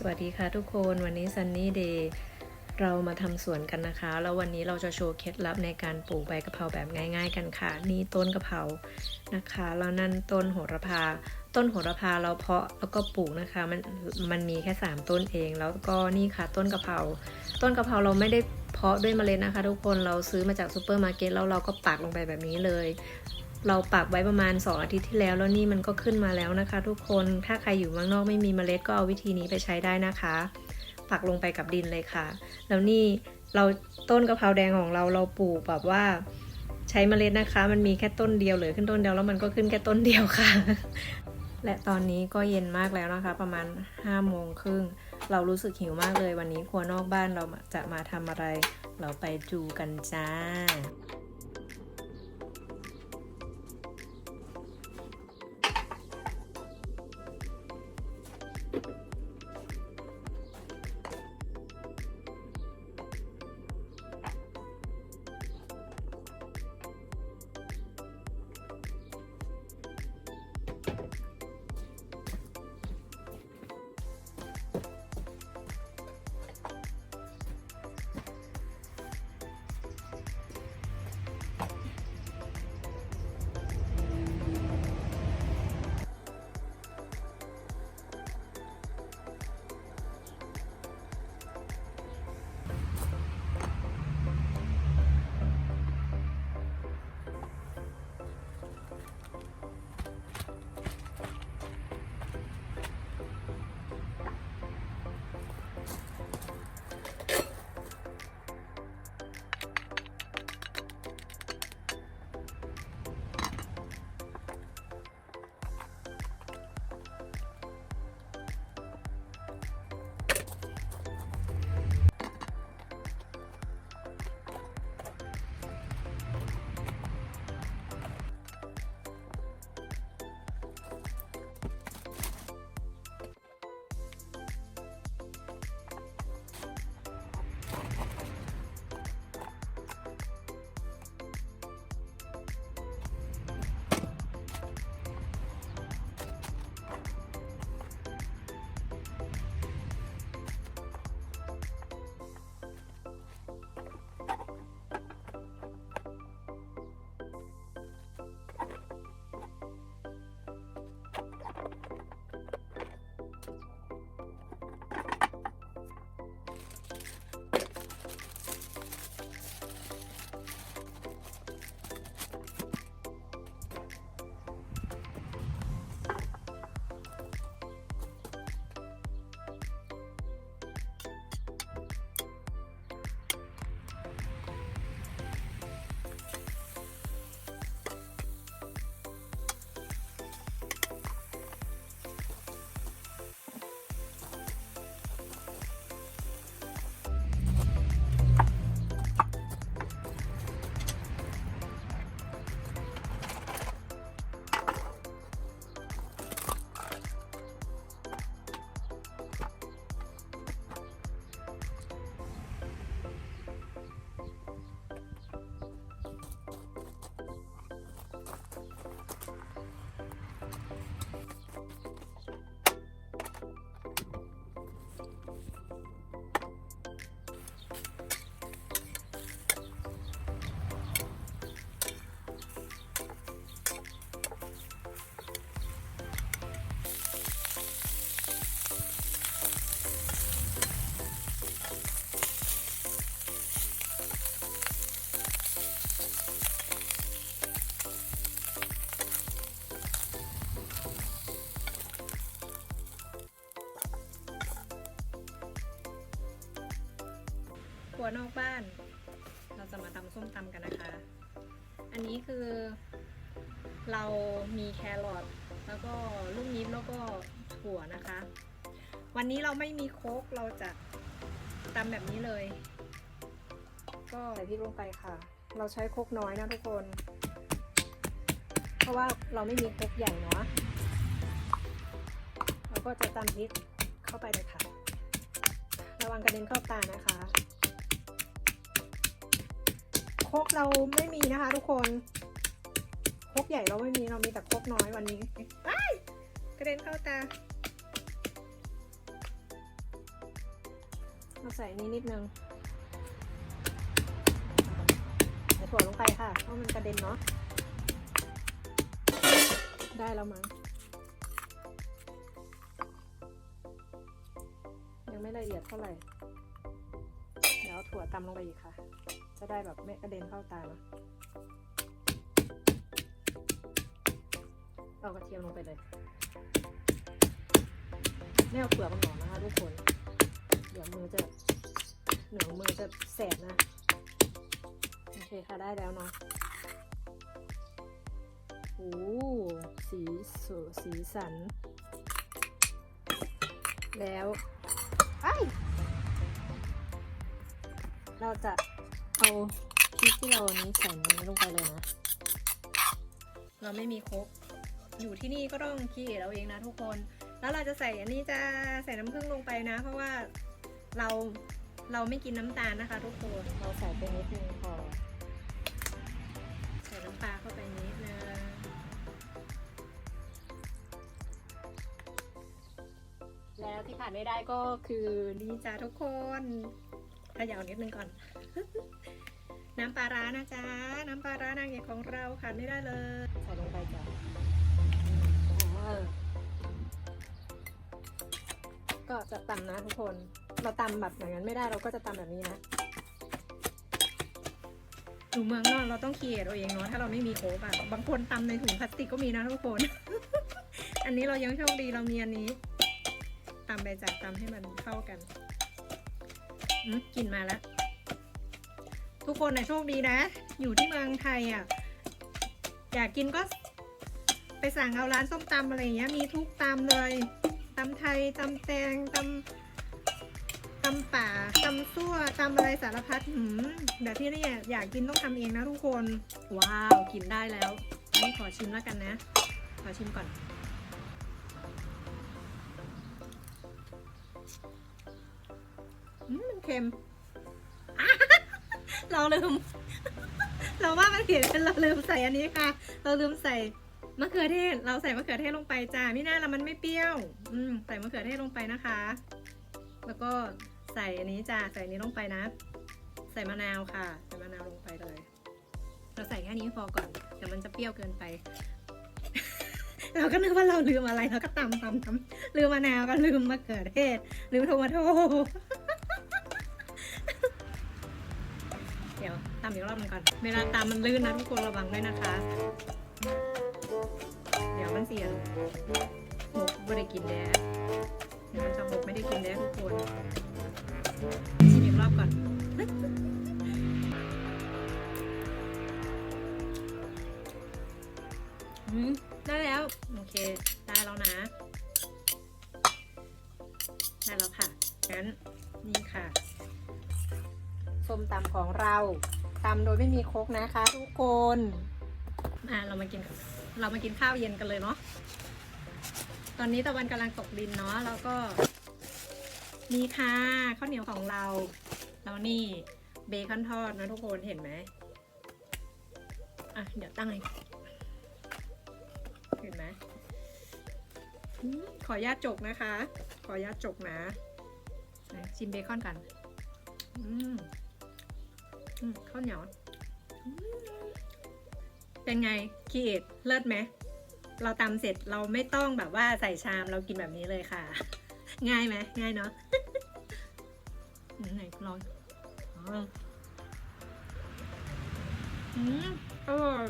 สวัสดีค่ะทุกคนวันนี้ซันนี่เดย์เรามาทำสวนกันนะคะ แล้ววันนี้เราจะโชว์เคล็ดลับในการปลูกใบกะเพราแบบง่าย ๆ กันค่ะ นี่ต้นกะเพรานะคะแล้วนั่นต้นโหระพา ต้นโหระพาเราเพาะแล้วก็ปลูกนะคะมันมันมีแค่ 3 ต้นเอง แล้วก็นี่ค่ะต้นกะเพราต้นกะเพราเราไม่ได้เพาะด้วยเมล็ดนะคะ ทุกคนเราซื้อมาจากซูเปอร์มาร์เก็ตแล้วเราก็ปักลงไปแบบนี้เลย เราปักไว้ประมาณ 2 อาทิตย์ที่แล้ว แล้วนี่มันก็ขึ้นมาแล้วนะคะ ทุกคนถ้าใครอยู่เมืองนอกไม่มีเมล็ดก็เอาวิธีนี้ไปใช้ได้นะคะ ปักลงไปกับดินเลยค่ะ แล้วนี่เราต้นกะเพราแดงของเราเราปลูกแบบว่าใช้เมล็ดนะคะ มันมีแค่ต้นเดียวเหลือขึ้นต้นเดียวแล้วมันก็ขึ้นแค่ต้นเดียวค่ะ และตอนนี้ก็เย็นมากแล้วนะคะ ประมาณ5โมงครึ่งเรารู้สึกหิวมากเลยวันนี้ครัวนอกบ้านเราจะมาทำอะไร เราไปดูกันจ้า วนอกบ้าน เราจะมาตำส้มตำกันนะคะ อันนี้คือ เรามีแครอทแล้วก็ลูกนิดแล้วก็ถั่วนะคะ วันนี้เราไม่มีโคกเราจะตำแบบนี้เลย ก็ใส่พริกลงไปค่ะ เราใช้โคกน้อยนะทุกคน เพราะว่าเราไม่มีโคกใหญ่เนาะเราก็จะตำพริกเข้าไปเลยค่ะ ระวังกระเด็นเข้าตานะคะ โคกเราไม่มีนะคะ ทุกคนโคกใหญ่เราไม่มีเรามีแต่โคกน้อยวันนี้ไอ้ายกระเด็นเข้าตามาใส่นี่นิดนึงใส่ถั่วลงไปค่ะเพราะมันกระเด็นเนาะได้แล้วมั้งยังไม่ละเอียดเท่าไหร่ เดี๋ยวถั่วตำลงไปอีกค่ะ จะได้แบบไม่กระเด็นเข้าตาเนาะเอากระเทียมลงไปเลยไม่เอาเปลือกมันออกนะคะทุกคน เดี๋ยวมือจะเหนือมือจะแสบนะ โอเคค่ะได้แล้วเนาะโอ้สีสวสีสัน แล้วไอเราจะ เอาพริกที่เรานี้ใส่นี้ลงไปเลยนะ เราไม่มีครกอยู่ที่นี่ก็ต้องคิดเราเองนะทุกคน แล้วเราจะใส่อันนี้จะใส่น้ำผึ้งลงไปนะ เพราะว่าเราเราไม่กินน้ำตาลนะคะ ทุกคน เราใส่ไปนิดนึงพอ ใส่น้ำปลาเข้าไปนิดนึงแล้วที่ขาดไม่ได้ก็คือนี่จ้าทุกคนขยาวนิดนึงก่อน น้ำปลาร้านะจ๊ะ น้ำปลาร้านางเอกของเราขาดไม่ได้เลย ใส่ลงไปจ้ะเออก็จะตำนะทุกคน เราตำแบบอย่างนั้นไม่ได้เราก็จะตำแบบนี้นะอยู่เมืองนอกเราต้องเคียเราเองเนาะถ้าเราไม่มีโค้กอะบางคนตำในถุงพลาสติกก็มีนะทุกคน อันนี้เรายังโชคดีเรามีอันนี้ตำไปจากตำให้มันเข้ากันอืมกลิ่นมาแล้ว ทุกคนนะโชคดีนะ อยู่ที่เมืองไทยอะ อยากกินก็ไปสั่งเอาร้านส้มตำอะไรอย่างเงี้ย มีทุกตำเลยตำไทยตำแตงตำตำป่าตำซั่วตำอะไรสารพัดหืมเดี๋ยวที่นี่อยากกินต้องทำเองนะทุกคน ว้าว กินได้แล้วนี่ขอชิมแล้วกันนะ ขอชิมก่อนอืมมันเค็ม เราลืม เราว่ามันเผ็ดเราลืมใส่อันนี้ค่ะ เราลืมใส่มะเขือเทศ เราใส่มะเขือเทศลงไปจ้าไม่น่าละมันไม่เปรี้ยว อืมใส่มะเขือเทศลงไปนะคะ แล้วก็ใส่อันนี้จ้าใส่อันนี้ลงไปนะ ใส่มะนาวค่ะ ใส่มะนาวลงไปเลย เราใส่แค่นี้พอก่อนเดี๋ยวมันจะเปรี้ยวเกินไป เราก็นึกว่าเราลืมอะไรเราก็ตำตำตำลืมมะนาวก็ลืมมะเขือเทศลืมโทมาโท อนก่อน เวลาตำมันลื่นนะทุกคนระวังด้วยนะคะ เดี๋ยวมันเสียหมกไม่ได้กินแด้เดี๋ยวมันจะหกไม่ได้กินแด้ทุกคนชิมอีกรอบก่อนได้แล้ว โอเค ได้แล้วนะ ได้แล้วค่ะงั้นนี่ค่ะส้มตำของเรา ตำโดยไม่มีโคกนะคะ ทุกคนอะเรามากินเรามากินข้าวเย็นกันเลยเนาะตอนนี้ตะวันกำลังตกดินเนาะแล้วก็นี่ค่ะข้าวเหนียวของเราแล้วนี่เบคอนทอดนะทุกคนเห็นไหมอะเดี๋ยวตั้งเลยเห็นไหมขออนุญาตจกนะคะ ขออนุญาตจกนะชิมเบคอนกัน อืม ข้าวเหนียวอืมเป็นไงคีเอทเลิศไหม เราตำเสร็จเราไม่ต้องแบบว่าใส่ชามเรากินแบบนี้เลยค่ะ ง่ายไหมง่ายเนาะไหนลองอ๋ออืมอร่อย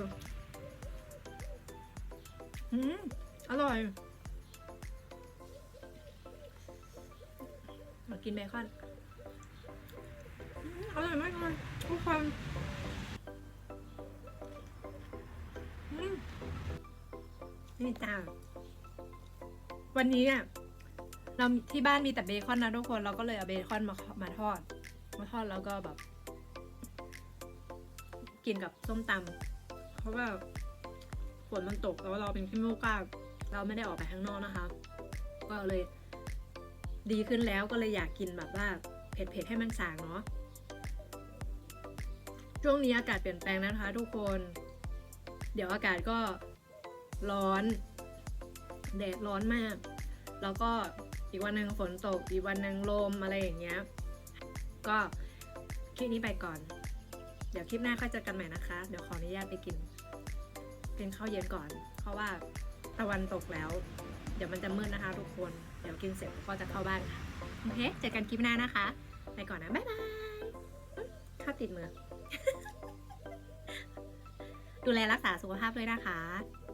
อืมอร่อยมากินเบคอนอืมอร่อยมากเลยทุก คนนี่จ้าวันนี้อะเราที่บ้านมีแต่เบคอนนะทุกคนเราก็เลยเอาเบคอนมามาทอด มาทอดแล้วก็แบบ กินกับส้มตำเพราะว่าฝนมันตกแล้วเราเป็นขี้มูกกาเราไม่ได้ออกไปข้างนอกนะคะ ก็เลย ดีขึ้นแล้วก็เลยอยากกินแบบว่า เผ็ดๆให้มันสางเนาะ ช่วงนี้อากาศเปลี่ยนแปลงนะคะทุกคน เดี๋ยวอากาศก็ร้อน แดดร้อนมาก แล้วก็อีกวันหนึ่งฝนตก อีกวันหนึ่งลมอะไรอย่างเงี้ย ก็คลิปนี้ไปก่อน เดี๋ยวคลิปหน้าค่อยเจอกันใหม่นะคะ เดี๋ยวขออนุญาตไปกินเป็นข้าวเย็นก่อน เพราะว่าตะวันตกแล้ว เดี๋ยวมันจะมืดนะคะทุกคน เดี๋ยวกินเสร็จก็จะเข้าบ้านค่ะ โอเค เจอกันคลิปหน้านะคะ ไปก่อนนะ บ๊ายบายอุ๊ยข้าวติดมือ ดูแลรักษาสุขภาพด้วยนะคะ